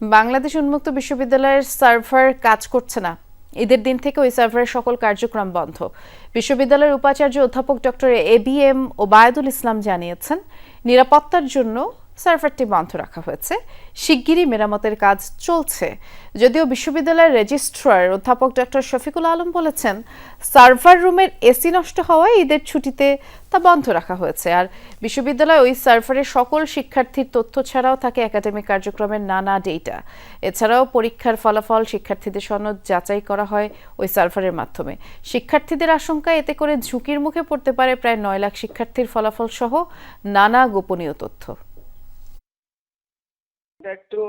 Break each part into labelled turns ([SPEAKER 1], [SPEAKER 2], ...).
[SPEAKER 1] বাংলাদেশ উন্মুক্ত বিশ্ববিদ্যালয়ের সার্ভার কাজ করছে না। ঈদের দিন থেকে ওই সার্ভারের সকল কার্যক্রম বন্ধ। বিশ্ববিদ্যালয়ের উপাচার্য অধ্যাপক doctor A B M Obaidul Islam জানিয়েছেন, নিরাপত্তার জন্য সার্ভারটি বন্ধ রাখা হয়েছে। শিগগিরই মেরামতের কাজ চলছে। যদিও বিশ্ববিদ্যালয়ের রেজিস্ট্রার অধ্যাপক ডক্টর শফিকুল আলম বলেছেন, সার্ভার রুমের এসি নষ্ট হওয়ায় ঈদের ছুটিতে তা বন্ধ রাখা হয়েছে। আর বিশ্ববিদ্যালয় ওই সার্ভারে সকল শিক্ষার্থীর তথ্য ছাড়াও থাকে একাডেমিক কার্যক্রমের নানা ডেটা। এছাড়াও পরীক্ষার ফলাফল শিক্ষার্থীদের সনদ যাচাই করা হয় ওই সার্ভারের মাধ্যমে। শিক্ষার্থীদের আশঙ্কা, এতে করে ঝুঁকির মুখে পড়তে পারে প্রায় নয় লাখ শিক্ষার্থীর ফলাফল সহ নানা গোপনীয় তথ্য।
[SPEAKER 2] এটা একটু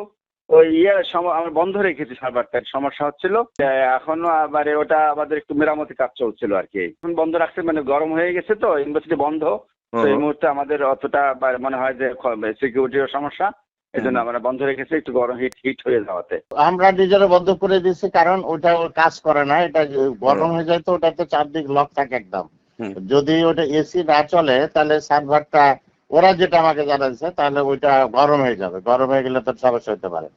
[SPEAKER 2] ওই ইয়ে আমরা বন্ধ রেখেছি সার্ভারটা সমস্যা হচ্ছিল। এখনও আবার ওটা আমাদের একটু মেরামতি কাজ চলছিল আর কি। এখন বন্ধ রাখছে মানে গরম হয়ে গেছে তো ইউনিভার্সিটি বন্ধ। তো এই মুহূর্তে আমাদের অতটা মনে হয় যে সিকিউরিটির সমস্যা। এই জন্য আমরা বন্ধ রেখেছি একটু গরম হিট হিট হয়ে যাওয়াতে।
[SPEAKER 3] আমরা নিজেরা বন্ধ করে দিয়েছি কারণ ওটা কাজ করে না এটা গরম হয়ে যায় তো ওটাতে চারদিক লক থাকে একদম। যদি ওটা এসি না চলে তাহলে সার্ভারটা ওরা যেটা আমাকে জানাইছে, তাহলে ওইটা গরম হয়ে যাবে। গরম হয়ে গেলে তো সমস্যা হতে পারে।